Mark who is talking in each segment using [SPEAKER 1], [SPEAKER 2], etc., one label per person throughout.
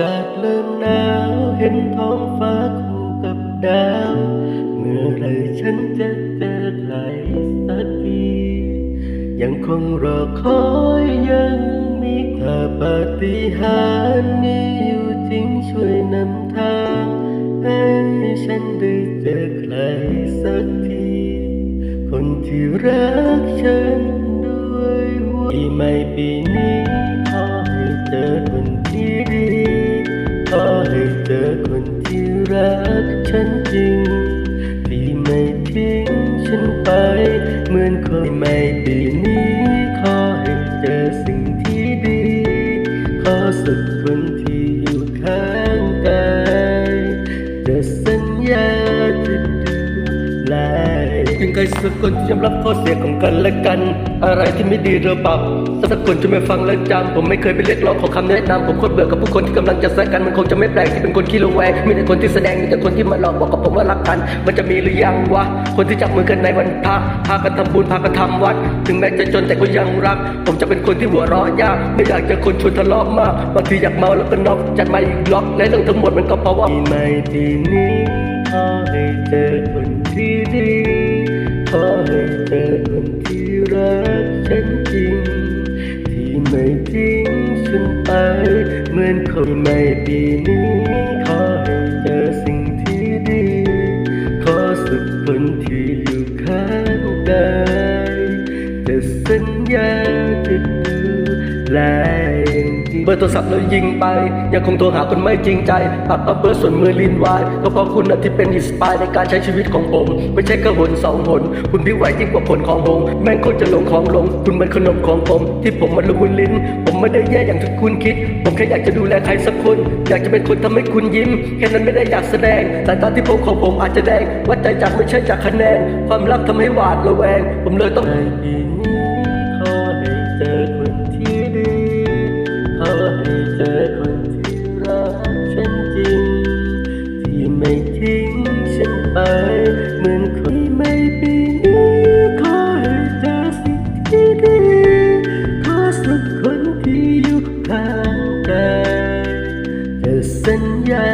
[SPEAKER 1] กาศเลิ่นหนาวเห็นท้องฟ้าคู่กับดาว เมื่อไรฉันจะเจอใครสักทียังคงรอคอยยังมีข่าปาฏิหาริย์นี้อยู่จริงช่วยนำทางให้ฉันได้เจอใครสักที คนที่รักฉันด้วยหัวปีใหม่ปีนี้ขอให้เจอคน กฉันจริง ที่ไม่ทิ้งฉันไป เหมือนคนไม่ เป็นใครสักคนที่ยอมรับข้อเสียของกันและกัน อะไรที่ไม่ดีเราปรับสักคนจะไม่ฟังและจำผมไม่เคยไปเรียกร้องขอคำแนะนำผมโคตรเบื่อกับผู้คนที่กำลังจะแซะกันมันคงจะไม่แปลกที่เป็นคนขี้ระแวงมีแต่คนที่แสดงมีแต่คนที่มาหลอกบอกกับผมว่ารักกัน มันจะมีหรือยังวะคนที่จับมือกันในวันพระพากันทำบุญพากันทำวัด ถึงแม้จะจนแต่ก็ยังรัก ผมจะเป็นคนที่หัวเราะยากไม่อยากจอคนชวนทะเลาะมากบางทีอยากเมาแล้วก็น็อกจัดมาอีกล็อกและเรื่องทั้งหมดมันก็เพราะว่าปีใหม่ปีนี้ขอให้เจอคน นคนใหม่ปีนี้ โทรศัพท์เรายิงไป ยังคงโทรหาคนไม่จริงใจปักเอาเบอร์ส่วนมือลินไวายก็เพราะคุณนะที่เป็นอินสปายในการใช้ชีวิตของผม ไม่ใช่แค่หนสองหนคุณพี่ไหวยิ่งกว่าผลของผมแม่งโคตรจะลงของลง คุณเป็นขนมของผม ที่ผมมันละมุนลิ้น ผมไม่ได้แย่อย่างที่คุณคิด ผมแค่อยากจะดูแลใครสักคน อยากจะเป็นคนทำให้คุณยิ้ม แค่นั้นไม่ได้อยากแสดงแต่ตอนที่ผมของผมอาจจะแดงวัดใจจากไม่ใช่จากคะแนน ความรักทำให้หวาดระแวง ผมเลยต้อง สัญญา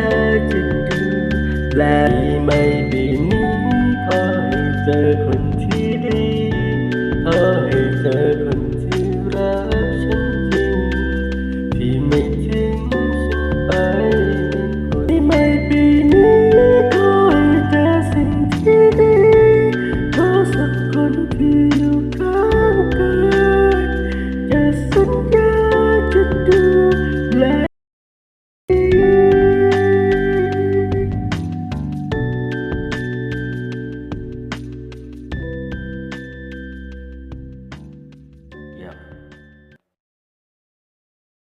[SPEAKER 1] จะดูแล